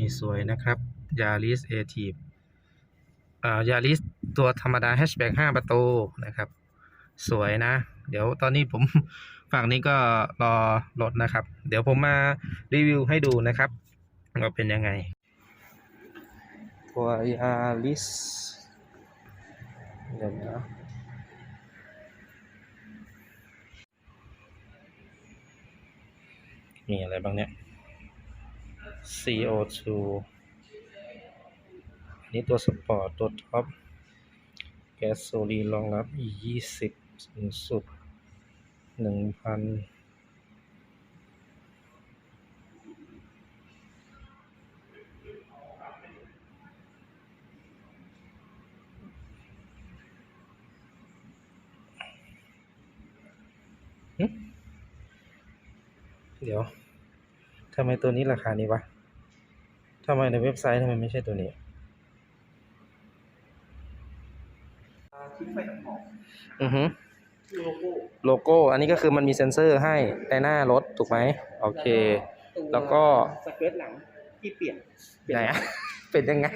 นี่สวยนะครับ Yaris a t i v อ่า Yaris ตัวธรรมดา hatchback 5ประตูนะครับ สวยนะ เดี๋ยวตอนนี้ผมฝั่งนี้ก็รอรถนะครับ เดี๋ยวผมมารีวิวให้ดูนะครับว่าเป็นยังไง ตัว Yaris เดี๋ยวนะมีอะไรบ้างเนี่ย CO2 อันนี้ตัวสปอร์ต ตัวท็อป แก๊สโซลีรองรับ20 สูงสุด 1,000หึเดี๋ยว ทำไมตัวนี้ราคานี้วะำไมในเว็บไซต์ทำไมไม่ใช่ตัวนี้ทิ้งไฟตัดหมอกอือฮึที่โลโก้โลโก้ อันนี้ก็คือมันมีเซ็นเซอร์ให้ในหน้ารถถูกไหมโอเคตัวแล้วก็สเกิร์ตหลังที่เปลี่ยนเปลี่ยไหนอะเป็นยังไง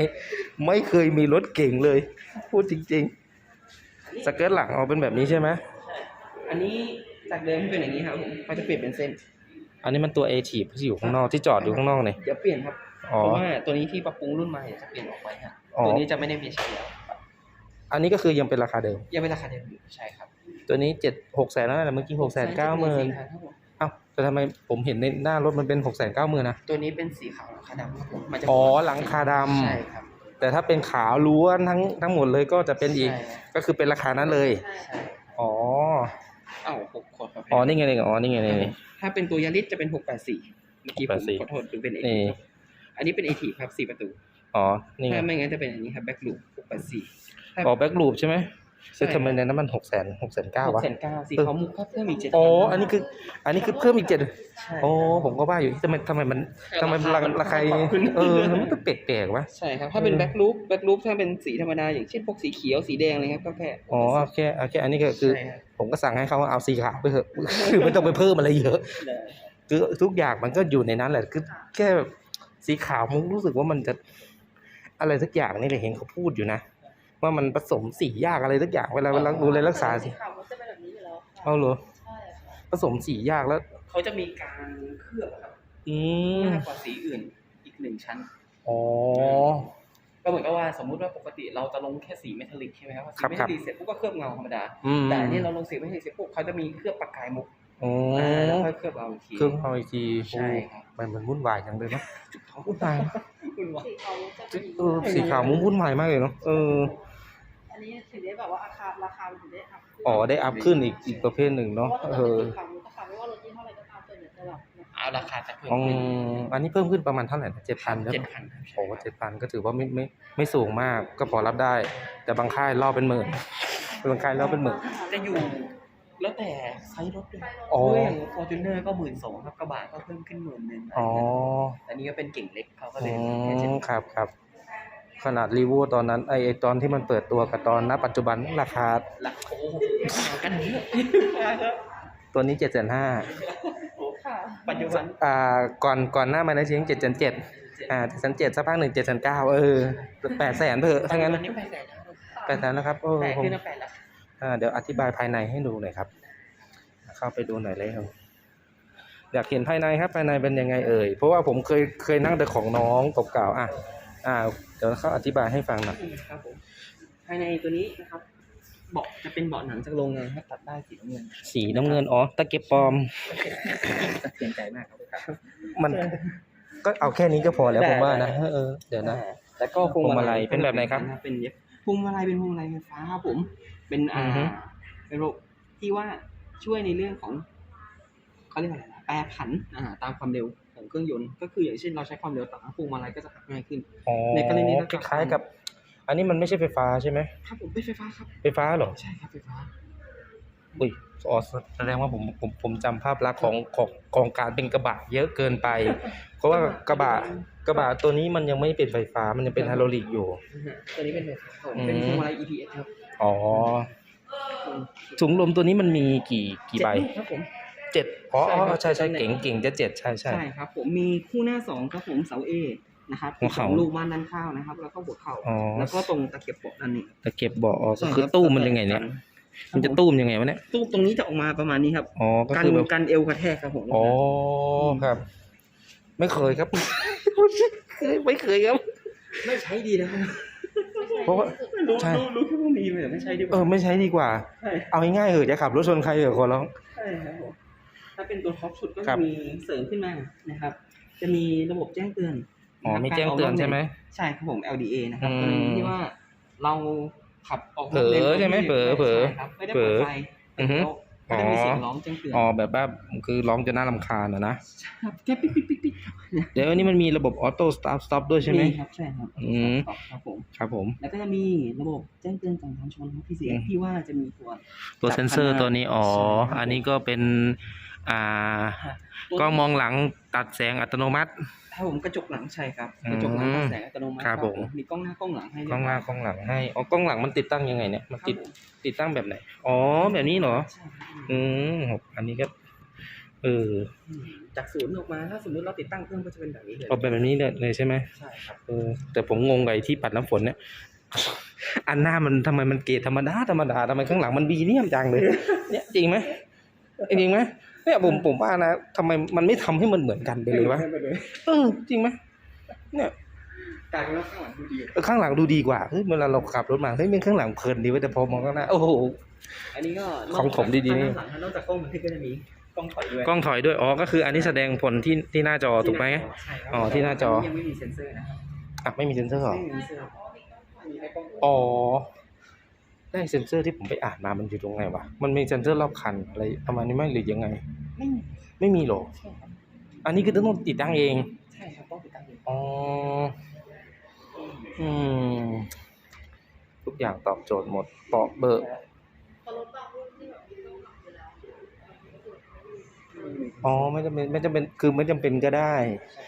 ไม่เคยมีรถเก่งเลย พูดจริง ๆ สเกิร์ตหลังเอาเป็นแบบนี้ใช่ไหมใช่อันนี้จากเดิมที่เป็นอย่างนี้ครับผมเขาจะเปลี่ยนเป็นเส้น อันนี้มันตัว a อทีที่อยู่ข้างนอกที่จอดอยู่ข้างนอกเนี่ยเดี๋ยวเปลี่ยนครับ อ๋อ เพราะว่าตัวนี้ที่ปรับปรุงรุ่นใหม่จะเปลี่ยนออกไปฮะอ๋อ ตัวนี้จะไม่ได้มีใช้แล้วอันนี้ก็คือยังเป็นราคาเดิม ยังเป็นราคาเดิมอยู่ใช่ครับตัวนี้เจ็ดหกแสนแล้วนะเมื่อกี้หกแสนเก้าหมื่นครับผมเอ้าแต่ทำไมผมเห็นในหน้ารถมันเป็นหกแสนเก้าหมื่นนะ ตัวนี้เป็นสีขาวหลังคาดำครับผมมันจะอ๋อหลังคาดำ ใช่ครับแต่ถ้าเป็นขาวล้วนทั้งทั้งหมดเลยก็จะเป็นอีก ใช่ก็คือเป็นราคานั้นเลย ใช่อ๋อ เอ้าหกขอครับอ๋อ นี่ไงนี่ไงอ๋อ นี่ไงนี่ไง ถ้าเป็นตัวยาริสจะเป็นหกแปดสี่เมื่อกี้ผม684 ขอโทษเป็นเอนี่ อันนี้เป็นเอทีครับสี่ประตูอ๋อ นี่ไงถ้าไม่งั้นจะเป็นอันนี้ครับแบ็กลูปหกแปดสี่อ๋อแบ็กลูปใช่ไหมใช่คือทำไมในนั้นมันหกแสนหกแสนเก้าหกวะแสนเก้าสีขาวมุกครับเพิ่มอีกเจ็ดอ๋ออันนี้คือ อันนี้คือเพิ่มอีกเจ็ดใช่โอ้ผมก็ว่าอยู่ทำไมทำไมมันทำไมราคาราคาเออมันก็แปลกๆวะใช่ครับถ้าเป็นแบ็กลูปแบ็กลูปถ้าเป็นสีธรรมดาอย่างเช่นพวกสีเขียวสีแดงอะไรเงี้ยก็แค่อ๋อโอเคโอเคอันนี้ก็คือใช่ครับผมก็สั่งให้เขาเอาสีขาวไปเถอะคือไม่ต้องไปเพิ่มอะไรเยอะคือทุกอย่างมันก็อยู่ในนั้นแหละคือแค่ สีขาวผมรู้สึกว่ามันจะอะไรสักอย่างนี่เลยเห็นเขาพูดอยู่นะ ว่ามันผสมสียากอะไรสักอย่างเวลาเวลาดูแลรักษาสิขาวมันจะเป็นแบบนี้อยู่แล้วค่ะเอาเหรอใช่ค่ะผสมสียากแล้ว เขาจะมีการเคลือบครับอืมมากกว่าสีอื่นอีกหนึ่งชั้น อ๋อ ก็เหมือนกับว่าสมมุติว่าปกติเราจะลงแค่สีเมทัลลิกใช่ไหมครับสีครับเมครัทับลลิกเสร็จปุ๊บก็เคลือบเงาธรรมดา อืมแต่อันนี่เราลงสีเมทัลลิกเสร็จปุ๊บเขาจะมีเคลือบประกายมุก อ๋ออ่าแล้วค่อยเคลือบเอาอีกที เครื่องเอาอีกทีใช่ครับ โอ้มันมันวุ่นวายจังเลยเนาะจุดท้องวุ่นวายคุณวะสีขาวมันจะเป็นเออสีขาวมุ้งวุ่นวายมากเลยเนาะเอออันนี้ถึงได้แบบว่าราคาราคามันถึงได้อัพขึ้นอ๋อได้อัพขึ้นอีกอีกประเภทหนึ่งเพเนาะราะว่าถ้าเอเกิดอเป็นสีขาวมันก็ขาวไม่ว่ารถยี่ห้ออะไรก็ตามส่วนใหญ่จะแบบเนี่ยเอาราคาจะเพิ่มอ๋อขึ้นอันนี้เพิ่มขึ้นประมาณเท่าไหร่เจ็ดพันใช่เจ็ดไหมพันครับโอ้เจ็ดพันก็ถือว่าไม่ไม่ไม่สูงมากก็พอรับได้ แต่บางค่ายล่อเป็นหมื่นบางค่ายล่อเป็นหมื่น จะอยู่ แล้วแต่ไซส์รถด้วยอ๋อเพราะอย่างฟอร์จูเนอร์ก็หมื่นสองครับกระบะก็เพิ่มขึ้นหมื่นหนึ่งอ๋ออันนี้ก็เป็นเก่งเล็กเขาก็เลอืยแค่เจ็ดมพันครับครับ ขนาดรีวิวตอนนั้นไอไอตอนที่มันเปิดตัวกับตอนณปัจจุบันราคา หลักโอ้โหต่างกันเยอะตัวนี้เจ็ดแสนห้าค่ะปัจจุบันอ่าก่อนก่อนหน้ามันนะชิงเจ็ดแสนเจ็ดอ่าเจ็ดแสนเจ็ดสักพักหนึ่งเจ็ดแสนเก้าเออแปดแสนเถอะถ้างั้นปัจจุบันี้แปดแสนแล้วแปดแสนนะครับโอ้แปดผม ขึ้นมาแปดแล้วอ่า เดี๋ยวอธิบายภายในให้ดูหน่อยครับ เข้าไปดูหน่อยเลยครับอยากเห็นภายในครับภายในเป็นยังไงเอ่ยเพราะว่าผมเคยเคยนั่งแต่ของน้องเก่าๆอะอ่าเดี๋ยวเขาอธิบายให้ฟังหน่อยครับผมภายในตัวนี้นะครับเบาะจะเป็นเบาะหนังจากโรงงานครับตัดได้สีน้ำเงิน สีน้ำเงินอ๋อตะเก็บปลอมสะเทือนใจมากครับมันก็เอาแค่นี้ก็พอแล้วได้ผมว่านะได้เออเดี๋ยวนะแล้วก็พวงพวงมาลัยเป็นแบบไหนครับเป็น พวงมาลัยเป็นพวงมาลัยไฟฟ้าครับผม เป็นอ่าอือฮึ เป็นระบบที่ว่าช่วยในเรื่องของเขาเรียกอะไรนะแปรผันอ่าตามความเร็วของเครื่องยนต์ ก็คืออย่างเช่นเราใช้ความเร็วต่ำพวงมาลัยก็จะหักง่ายขึ้น อ๋อในกรณีนี้คล้ายๆกับ อันนี้มันไม่ใช่ไฟฟ้าใช่ไหมครับผมเป็นไฟฟ้าครับ ไฟฟ้าเหรอ ใช่ครับไฟฟ้า อุ้ยอ๋อแสดงว่าผมผมผมจำภาพลักษณ์ของของของการเป็นกระบะเยอะเกินไปเพ ราะว่ากระบะกระบะตัวนี้มันยังไม่เป็นไฟฟ้ามันยังเป็นไฮดรอลิกอยู่นะฮะตัวนี้เป็นไฟฟ้าครับผมอืมเป็นพวงมาลัย EPS ครับอ๋อถุงลมตัวนี้มันมีกี่กี่ใบเจ็ดลูครับผมเจ็ดอ๋ออ๋อใช่ครับใช่ใช่ตำแหน่งเก่งเก่งจะเจ็ดใช่ใช่ใช่ครับ ผมมีคู่หน้าสองครับผมเสา A นะครับหัวเข่าสองลูกม่านด้านข้างนะครับ แล้วก็หัวเข่าอ๋อแล้วก็ตรงตะเข็บเบาะด้านนี้ตะเก็บเบาะอ๋อก็ใช่คือรับตู้มันยังไงเนี่ยมันจะตู้มยังไงวะเนี่ยตู้ตรงนี้จะออกมาประมาณนี้ครับอ๋อก็กันคือแบบกันเอวกระแทกครับผมอ๋อครับ ไม่เคยครับ เคยไม่เคยครับ ไม่ใช้ดีนะครับเพราะว่ารู้ใช่ รู้รู้แค่ว่ามีแต่ไม่ใช้ดีกเอว่าอไม่ใช้ดีกว่า ใช่เอาง่ายๆเหอะจะขับรถชนใครเหอะขอร้อง ใช่ครับผมถ้าเป็นตัวท็อปสุดก็ครัจะบ มีเสริมขึ้นมานะครับ จะมีระบบแจ้งเตือนอ๋อนะครับมีแจ้งเตือนใช่ไหม ใช่ครับผม LDA นะครับอืมกรณีที่ว่าเราขับออกนเผลอลนใช่ไหมเผลอเผลอใช่ครับไม่ได้เปิดไฟอือฮึ ก็จะมีเสียงร้องแจ้งเตือนอ๋อแบบว่าคือร้องจะน่ารำคาญอะนะ ครับแค่ปิ๊กปิ๊กปิ๊กปิ๊กเดี๋ยวอันนี้มันมีระบบออโต้สตาร์ทสต็อปด้วยใช่ไหม ครับใช่ครับอืม ครับผม ครับผม แล้วก็จะมีระบบแจ้งเตือนก่อนการชนครับพี่เสียอืมที่ว่าจะมีตัวตัวเซนเซอร์ตัวนี้ อ๋อใช่ครับอันนี้ก็เป็น อ่า ตัวกล้องมองหลังตัดแสงอัตโนมัติถ้าผมกระจกหลังใช่ครับอืมกระจกหลังตัดแสงอัตโนมัติครับผม มีกล้องหน้ากล้องหลังให้กล้องหน้ากล้องหลังให้อ๋อกล้องหลังมันติดตั้งยังไงเนี่ยมันครับติดผมติดตั้งแบบไหนอ๋อแบบนี้เหรอ ใช่ครับอืมอันนี้ก็เอออืมจากศูนย์ออกมาถ้าสมมติเราติดตั้งเครื่องก็จะเป็นแบบนี้เลยเอาแบบนี้เลยเลยใช่ไหมใช่ครับเออแต่ผมงงกับไอ้ที่ปัดน้ำฝนเนี่ย อันหน้ามันทำไมมันเกรดธรรมดาธรรมดาทำไมข้างหลังมันบีเนียมจังเลย เนี่ยจริงไหมจริงไหม เนี่ยผมผมว่านะทำไมมันไม่ทำให้มันเหมือนกันไปเลยวะไปเลยเออจริงไหมเนี่ยกลายเป็นว่าข้างหลังดูดีเออข้างหลังดูดีกว่าเฮ้ยเวลาเราขับรถมาเฮ้ยมันข้างหลังเพลินดีเว้ยแต่พอมองข้างหน้าโอ้โหอันนี้ก็ของผมดีๆนี่ข้างหลังนอกจากกล้องบันทึกก็จะมีกล้องถอยด้วยกล้องถอยด้วยอ๋อก็คืออันนี้แสดงผลที่ที่หน้าจอถูกไหมใช่ครับอ๋อที่หน้าจอยังไม่มีเซ็นเซอร์นะครับอะไม่มีเซ็นเซอร์เหรอไม่มีเซ็นเซอร์มีแค่กล้องอ๋อ ได้เซ็นเซอร์ที่ผมไปอ่านมามันอยู่ตรงไหนวะ มันมีเซ็นเซอร์รอบคันอะไรประมาณนี้ไหมหรือยังไง ไม่มีไม่มีหรอใช่ครับอันนี้คือต้องติดตั้งเอง ใช่ครับต้องติดตั้งเองอ๋ออืมทุกอย่างตอบโจทย์หมดเปาะเบอร์พอรถบางรุ่นที่แบบมีกล้องหลังอยู่แล้วอ๋อไม่จำเป็นไม่จำเป็นคือไม่จำเป็นก็ได้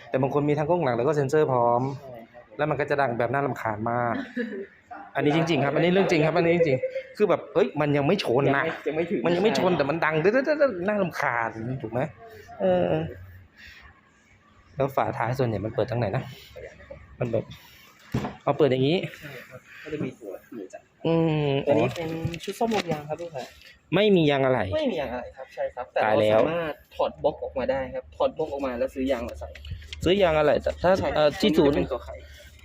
แต่บางคนมีทั้งกล้องหลังแล้วก็เซ็นเซอร์พร้อมใช่ครับผมแล้วมันก็จะดังแบบน่ารำคาญมาก อันนี้จริง ๆ ครับ อันนี้เรื่องจริงครับ อันนี้จริงๆคือแบบเอ้ย มันยังไม่ชนนะ ยังไม่ถึงมันยังไม่ชนแต่มันดังเด้อๆๆๆน่ารำคาญถูกไหมเออ แล้วฝาท้ายส่วนใหญ่มันเปิดทางไหนนะ มันแบบเอาเปิดอย่างนี้ใช่ครับก็จะมีตัวหนูจัดอืมตัวอ๋อนี้เป็นชุดส้มลมยางครับลูกค้าไม่มียางอะไร ไม่มียางอะไรครับใช่ครับ แต่ตายเราแล้วสามารถถอดบล็อกออกมาได้ครับ ถอดบล็อกออกมาแล้วซื้อยางมาใส่ ซื้อยางอะไรแต่ถ้าใช่เอ่อที่ศูนย์เป็นตัวไข่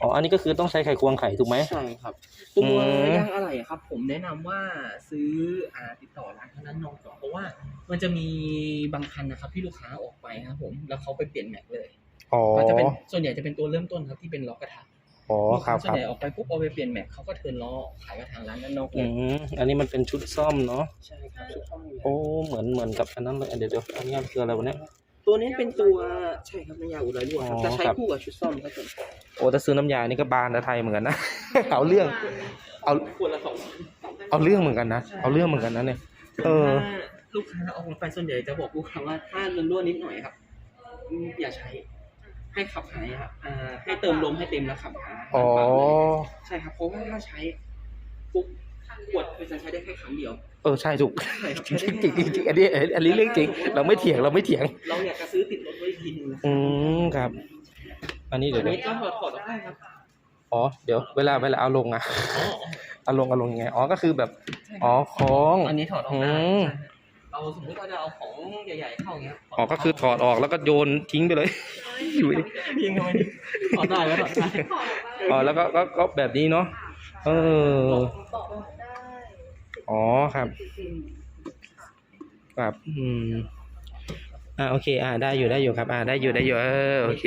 อ๋อ อันนี้ก็คือต้องใช้ไขควงไขถูกไหม ใช่ครับ ตัวอืมยางอะไรอะครับ ผมแนะนำว่าซื้ออ่าติดต่อร้านเท่านั้นนองก่อนเพราะว่ามันจะมีบางคันนะครับที่ลูกค้าออกไปครับผมแล้วเขาไปเปลี่ยนแม็กเลยอ๋อก็จะเป็นส่วนใหญ่จะเป็นตัวเริ่มต้นครับที่เป็นล้อกระทะอ๋อลูกครัค้าบส่ควรับนใหญ่ออกไปปุ๊บเอาไปเปลี่ยนแม็กเขาก็เทิร์นล้อขายกับทางร้านด้านนอกเลอืยมอันนี้มันเป็นชุดซ่อมเนาะใช่ครับชุดซ่อมอยู่โอ้เหมือนเหมือนกับอันนั้นเลยเดี๋ยวเดี๋ยวอันนี้มันคืออะไรวะเนี่ย ตัวนี้เป็นตัวใช่ครับน้ำยาอุไรรั่วครับอ๋อจะใช้ครับ คู่กับชุดซ่อมครับผมโอ้ถ้าซื้อน้ำยานี่ก็บานนะไทยเหมือนกันนะ เอาเรื่อง เอา ควรละสองเอาเรื่องเหมือนกันนะ เอาเรื่องเหมือนกันนะเนี่ย เออ ถ้าลูกค้าเอาไปส่วนใหญ่จะบอกลูกค้าว่าถ้ารั่วๆนิดหน่อยครับอืมอย่าใช้ ให้ขับหายครับอ่าให้เติมลมให้เต็มแล้วขับหาอ๋อ ใช่ครับเพราะว่าถ้าใช้ปุ๊บ ขวดมันจะใช้ได้แค่ครั้งเดียว เออใช่ถูกใช่ครับจริงจริงจริงจริงอันนี้อันนี้เรื่องจริง เราไม่เถียงเราไม่เถียง เราอยากจะซื้อติดรถไว้ทีนึงนะอืมครับ อันนี้ตัเดี๋วยวเดี๋ยวนี้ก็ถอดถอดออกได้ครับ อ๋อเดี๋ยวเวลาเวลาเอาลงอะอ๋อเอาลงเอาลงยังไง อ๋อก็คือแบบใช่คอ๋อรับคล้องอันนี้ถอดออกได้อืมใช่ครับเราสมมติเราจะเอาของใหญ่ๆเข้าอย่างเงี้ยอ๋อก็คือถอดออกแล้วก็โยนทิ้งไปเลยอยู่ดิยิงเข้าไปดิถอดได้แล้วถอดได้ขอบอกว่าอ๋อแล้วก็ก็ก็แบบนี้เนาะเออบ อกได้อ๋อครับ ครับอืมอ่าโอเค อ่าได้อยู่ได้อยู่ครับ อ่าได้อยู่ได้อยู่เออโอเค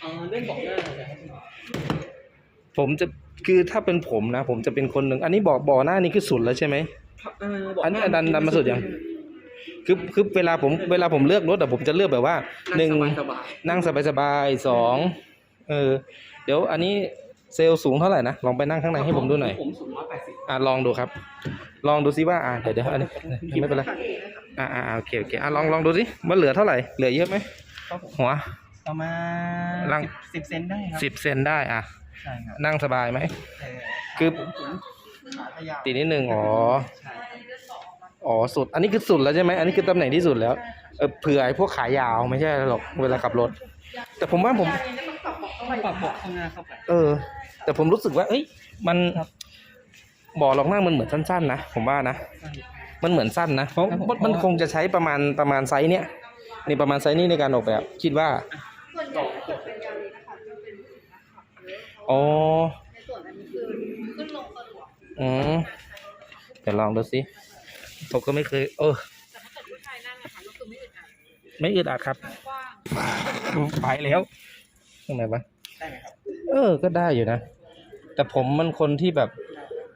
เออเรื่องบอกหน้าเลยครับผมจะคือถ้าเป็นผมนะ ผมจะเป็นคนหนึ่งอันนี้บอกบ่อหน้านี้คือสุดแล้วใช่ไหมครับเออบอกอันนี้หาดันดันมาสุดยังคือคือเวลาผมเวลาผมเลือกรถอะผมจะเลือกแบบว่าหนึ่งสบายนั่งสบายๆสองเออ เดี๋ยวอันนี้ เซลล์สูงเท่าไหร่นะ ลองไปนั่งข้างในให้ผมดูหน่อย ผมสูงร้อยแปดสิบอะลองดูครับ ลองดูซิว่าอ่าเดี๋ยวเดี๋ยวอันนี้ไม่เป็นไร อ่าอ่าโอเคโอเคอะลองลองดูสิว่าเหลือเท่าไหร่ เหลือเยอะไหมครับผมหัว ประมาลัณงสิบเซนได้ครับสิบเซนได้อะ ใช่ครับนั่งสบายไหมเออคือ ผมสูงขาขยาวตีนิดนึงอ๋อ ใช่ครับอ๋อสุด อันนี้คือสุดแล้วใช่ไหมอันนี้คือตำแหน่งที่สุดแล้วเออเผื่อไอ้พวกขายาวไม่ใช่หรอกเวลาขับรถ แต่ผมว่าผมยานี้ต้องปรับบอกเข้าไปปรับเบาะข้างหน้าเข้าไป เออ แต่ผมรู้สึกว่า เอ้ย มันบ่อรองนั่งมันเหมือนสั้นๆนะผมว่านะ มันเหมือนสั้นนะเพราะครับผมมันคงจะใช้ประมาณประมาณไซส์เนี้ยนี่ประมาณไซส์นี้ในการออกแบบ คิดว่าส่วนใหญ่ถ้าเกิดเป็นยานี้นะคะจะเป็นผู้หญิงนะคะเยอะอ๋อในส่วนอันนี้คือขึ้นลงสะดวกอืมเดี๋ยวลองดูสิผมก็ไม่เคย เออแต่ถ้าเกิดผู้ชายนั่งนะคะก็คือไม่อึดอัดไม่อึดอัดครับกว้างไปแล้วตรงไหนวะได้ไหมครับ เออ ก็ได้อยู่นะ แต่ผมมันคนที่แบบ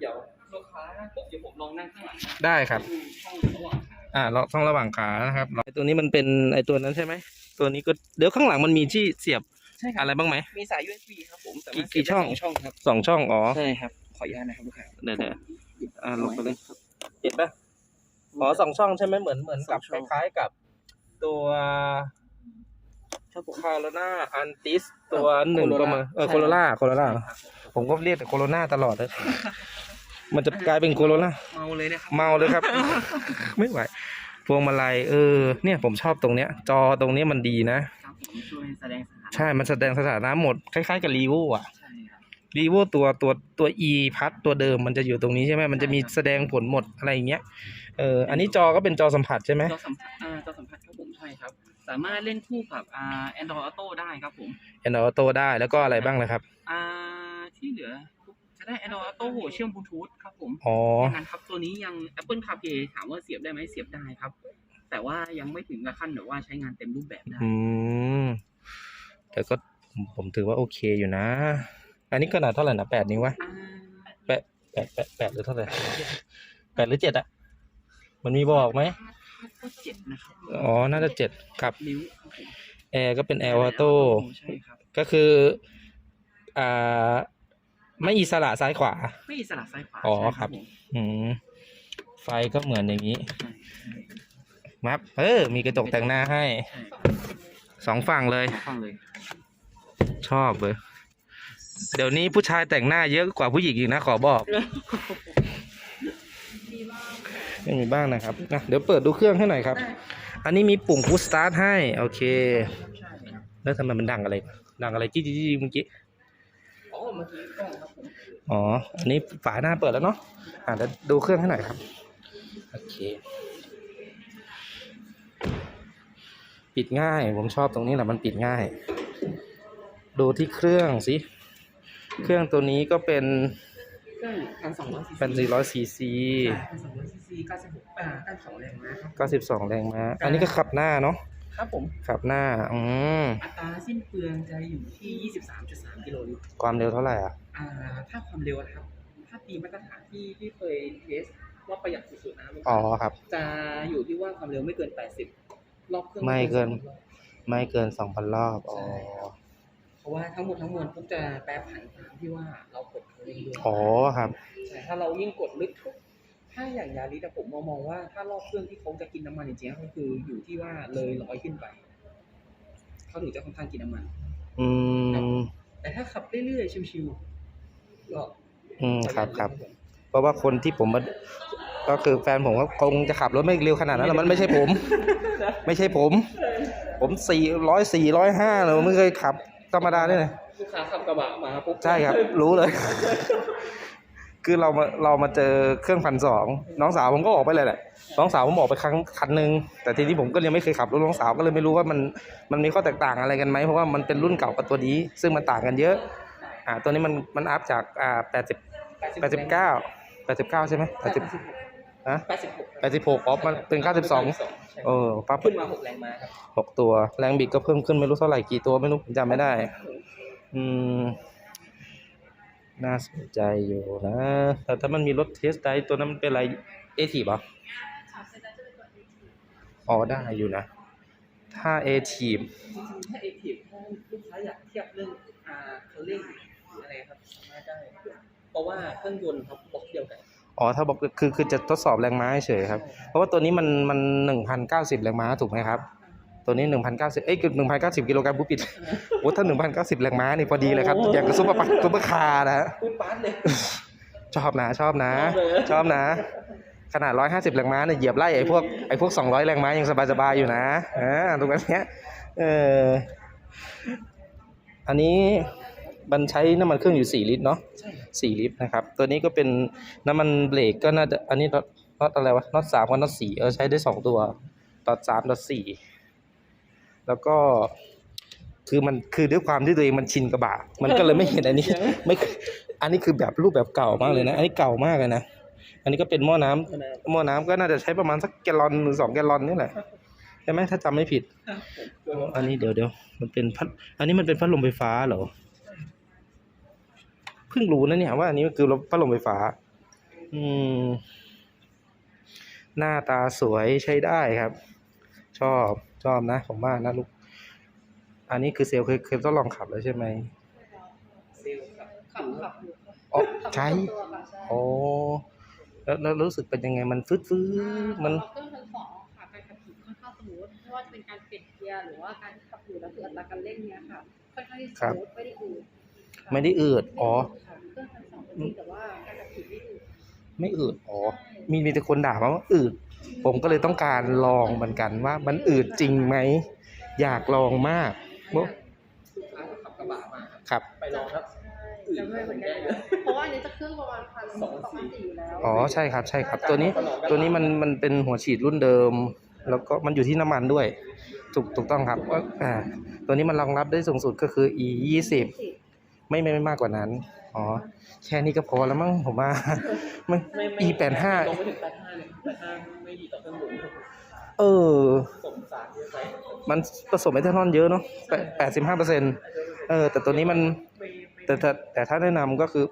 เดี๋ยวลูกค้านั่งปุ๊บเดี๋ยวผมลองนั่งข้างหลังได้ครับช่องระหว่างขาอ่าเราต้องระหว่างขานะครับไอตัวนี้มันเป็นไอตัวนั้นใช่ไหม ตัวนี้ก็เดี๋ยวข้างหลังมันมีที่เสียบใช่ครัอะไรบ้างไหม มีสาย USB ครับผมแต่กี่ว่ากี่ช่องสช่องครับ สองช่องอ๋อใช่ครับ ขออนุญาตนะครับลูกค้า เดี๋ยวเดี๋ยวอ่าลงไปเลยเห็นปะอ๋อสองช่องใช่ไหมเหมือนเหมือนกับสคองช่อง ล้ายๆกับตัว ครับผม คาโรนาอันติสตัวหนึ่ง Corolla ก็มาเออใช่ โคโรล่าโคโรล่าผมก็เรียกแต่โคโรนาตลอดเลยมันจะกลายเป็นโคโรล่าเมาเลยนะครับเมาเลยครับ ไม่ไหวพวงมาลัยเออ เนี่ยผมชอบตรงเนี้ย จอตรงเนี้ยมันดีนะ ครับผมช่วยแสดงสถานะใช่มันแสดงสถานะหมด คล้ายๆกับรีโวอะใช่ครับ รีโวตัวตัวตัว e พัดตัวเดิมมันจะอยู่ตรงนี้ใช่ไหมมันจะมีแสดงผลหมดอะไรอย่างเงี้ยเอออันนี้จอก็เป็นจอสัมผัสใช่ไหม จอสัมผัสอ่าจอสัมผัสครับผมใช่ครับ สามารถเล่นคู่กับอ่า Android Auto ได้ครับผมแอนดรอยโตได้แล้วก็อะไรบ้างนะครับ อ่าที่เหลือจะได้ Android Auto เชื่อมบลูทูธครับผมอ๋อแค่นั้นครับตัวนี้ยัง Apple CarPlay ถามว่าเสียบได้ไหมเสียบได้ครับ แต่ว่ายังไม่ถึงกับขั้นแบบว่าใช้งานเต็มรูปแบบได้อืมแต่ก็ผมผมถือว่าโอเคอยู่นะ อันนี้ขนาดเท่าไหร่นะแปดนิ้ววะอ่าแปดแปดแปดแปดหรือเท่าไหร่แปดหรือเจ็ดอะมันมีบอกไหม ก็เจ็ดนะครับอ๋อ น่าจะเจ็ดครับ นิ้วครับผมแอร์ก็เป็นแอร์ออโต้ใช่ครับ ก็คืออ่าไม่อิสระซ้ายขวา ไม่อิสระซ้ายขวาอ๋อใช่ครับ ผมอืมไฟก็เหมือนอย่างนี้ใช่ใช่มับเออ มีกระจกแต่งหน้าให้ใช่สองฝั่งเลย ฟังเลยชอบเลย เดี๋ยวนี้ผู้ชายแต่งหน้าเยอะกว่าผู้หญิงอีกนะขอบอก ไม่มีบ้างนะครับนะเดี๋ยวเปิดดูเครื่องให้หน่อยครับ อันนี้มีปุ่มพุชสตาร์ทให้โอเคใช่ครับแล้วทำไมมันดังอะไร ดังอะไรจี้จี้จี้เมื่อกี้อ๋อเมื่อกี้กล้องครับผมอ๋อ อันนี้ฝาหน้าเปิดแล้วเนาะอ่าเดี๋ยวดูเครื่องให้หน่อยครับ โอเค ปิดง่าย ผมชอบตรงนี้แหละมันปิดง่าย ดูที่เครื่องสิ เครื่องตัวนี้ก็เป็น เครื่องพันสองร้อยซีซีเป็น400ซีซีพันสองร้อยซีซีเก้าสิบหกอ่าเก้าสองแรงม้าครับ92แรงม้าอันนี้ก็ขับหน้าเนาะครับผมขับหน้าอืมอัตราสิ้นเปลืองจะอยู่ที่23.3กิโลลิตรความเร็วเท่าไหร่อะอ่าถ้าความเร็วนะครับถ้าตีมาตรฐานที่ที่เคยเทสว่าประหยัดสุดๆนะอ๋อครับ จะอยู่ที่ว่าความเร็วไม่เกิน80รอบเครื่องไม่เกินรอบไม่เกิน2,000รอบอ๋อเพ ราะว่าทั้งหมดทั้งมวลปุ๊บจะแปรผันตามที่ว่าเรากดคันเร่งด้วยอ๋อครับใช่ถ้าเรายิ่งกดลึกปุ๊บถ้าอย่างยาริสอะผมมองว่าถ้ารอบเครื่องที่เขาจะกินน้ำมันจริงๆก็คืออยู่ที่ว่าเลยร้อยขึ้นไปเขาถึงจะค่อนข้างกินน้ำมัน อืมแต่ถ้าขับเรื่อยๆชิวๆก็อืมครับครับเพราะว่าคนที่ผมมาก็คือแฟนผมก็คงจะขับรถไม่เร็วขนาดนั้นหรอกมันไม่ใช่ผม ไม่ใช่ผม ผมสี่ร้อยสี่ร้อยห้าเลยไม่เคยขับ ธรรมดาเนี่ยนะลูกค้าขับกระบะมาปุ๊บใช่ครับ รู้เลย คือเรามาเรามาเจอเครื่องพันสองน้องสาวผมก็ออกไปเลยแหละน้องสาวผมออกไปครั้งคันหนึ่งแต่ทีนี้ผมก็ยังไม่เคยขับรถน้องสาวก็เลยไม่รู้ว่ามันมันมีข้อแตกต่างอะไรกันไหมเพราะว่ามันเป็นรุ่นเก่ากับตัวนี้ ซึ่งมันต่างกันเยอะ อ่า ตัวนี้มันมันอัพจากอ่าแปดสิบแปดสิบเก้าแปดสิบเก้าใช่ไหมแปดสิบ ฮะแปดสิบหกแปดสิบหกออฟมันเป็นเก้าสิบสองเออปั๊บขึ้นมาหกแรงม้าครับหกตัว แรงบิดก็เพิ่มขึ้นไม่รู้เท่าไหร่กี่ตัวไม่รู้ผมจำไม่ได้ อืม น่าสนใจอยู่นะ แต่ถ้ามันมีรถเทสไดตัวนั้นมันเป็นอะไรเอทีป่ะอ๋อได้อยู่นะ ถ้าเอทีมจริงๆถ้าเอทีฟถ้าลูกค้าอยากเทียบเรื่องอ่าเคอร์เร่งหรืออะไรครับสามารถได้เพราะว่าเครื่องยนต์ครับบล็อกเดียวกัน อ๋อถ้าบอกคือคือจะทดสอบแรงม้าเฉยๆครับ เพราะว่าตัวนี้มันมันหนึ่งพันเก้าสิบแรงม้าถูกไหมครับ ตัวนี้หนึ่งพันเก้าสิบเอ้ยหนึ่งพันเก้าสิบกิโลกรัมผู้ปิดโอ้ถ้าหนึ่งพันเก้าสิบแรงม้านี่พอดีเลยครับ อย่างกับซุปเปอร์ปัซุปเปอร์คาร์นะฮะพูดปาร์ตเลยชอบนะชอบนะชอบเลยชอบนะ ขนาดร้อยห้าสิบแรงม้าเนี่ยเหยียบไล่ไอ้พวกไอ้พวกสองร้อยแรงม้ายังสบายๆอยู่นะอ่าตรงนั้นเนี้ยเอออันนี้มันใช้น้ำมันเครื่องอยู่สี่ลิตรเนาะใช่ ครับสี่ลิตรนะครับ ตัวนี้ก็เป็นน้ำมันเบรกก็น่าจะอันนี้น็อตน็อตอะไรวะน็อตสามกับน็อตสี่เออใช้ได้สองตัวดอทสามดอทสี่แล้วก็คือมันคือด้วยความที่ตัวเองมันชินกระบะ มันก็เลยไม่เห็นอันนี้ไม่อันนี้คือแบบรูปแบบเก่ามากเลยนะ อันนี้เก่ามากเลยนะ อันนี้ก็เป็นหม้อน้ำหม้อน้ำก็น่าจะใช้ประมาณสักแกลลอนหรือสองแกลลอนนี่แหละใช่ไหมถ้าจำไม่ผิด อันนี้เดี๋ยวเดี๋ยวมันเป็นพัด อันนี้มันเป็นพัดลมไฟฟ้าเหรอเพิ่งรู้นะเนี่ยว่าอันนี้มันคือพัดลมไฟฟ้า อืม หน้าตาสวยใช้ได้ครับ ชอบชอบนะผมว่านะลูก อันนี้คือเซลลเคยเคยทดลองขับแล้วใช่ไหมเซลล์กับขับขับอยู่อ๋อขับใช่ตัวค่ะใช่โอ้แล้วแล้วรู้สึกเป็นยังไงมันฟืดฟืดมันสำหรับเครื่องพันสองค่ะการขับขี่ค่อนข้างสมูทไม่ว่าจะเป็นการเปลี่ยนเกียร์หรือว่าการขับอยู่แล้วคืออัตราการเร่งเนี้ยค่ะค่อนข้างที่สมูทไม่ได้อืดค่ะ ไม่ได้อืดอ๋อค่ะเครื่องพันสองก็จริงแต่ว่าการขับขี่ไม่อืดไม่อืดอ๋อ มีมีแต่คนด่ามาว่าอืด ผมก็เลยต้องการลองเหมือนกันว่า มันอืดจริงไหม อยากลองมากโอ้ลูกค้าก็ขับกระบะมาครับครับไปลองครับจะไม่เหมือนกันเพราะว่าอันนี้จะเครื่องประมาณพันสองพันสี่อยู่แล้วอ๋อใช่ครับใช่ครับ ตัวนี้ตัวนี้มันมันเป็นหัวฉีดรุ่นเดิม แล้วก็มันอยู่ที่น้ำมันด้วย ถูกถูกต้องครับว่าอ่าตัวนี้มันรองรับได้สูงสุดก็คือ e ยี่สิบ ไม่ไม่ไม่มากกว่านั้น อ๋อ แค่นี้ก็พอแล้วมั้งผมว่าไม่ไม่ไม่ e แปดห้าลงไปถึงแปดห้าเลยแปดห้าไม่ดีต่อเครื่องยนต์เออ สมสารเยอะไปมันผสมเอทานอลเยอะเนาะแปดสิบห้าเปอร์เซ็นต์เออ แต่ตัวนี้มัน ไม่ไม่แต่แต่แต่ถ้าแนะนำก็คือ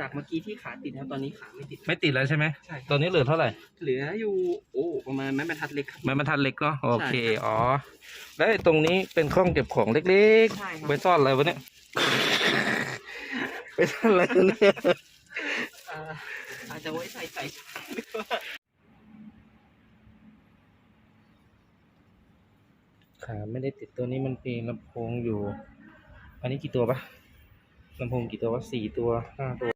จากเมื่อกี้ที่ขาติดนะครับตอนนี้ขาไม่ติด ไม่ติดแล้วใช่ไหมใช่ ตัวนี้เหลือเท่าไหร่เหลืออยู่โอ้ประมาณไม้บรรทัดเล็กครับ ไม้บรรทัดเล็กเนาะ โอเคใช่ครับอ๋อ แล้วไอ้ตรงนี้เป็นห้องเก็บของเล็กใช่ครับ ๆไปซ่อนอะไรวะเนี่ย ไปซ่อนอะไรวเนี่ยอาจจะไว้ใส่ใส่ขาไม่ได้ติดตัวนี้มันเป็นลำโพงอยู่ อันนี้กี่ตัวปะลำโพงกี่ตัววะสี่ตัวห้าตัว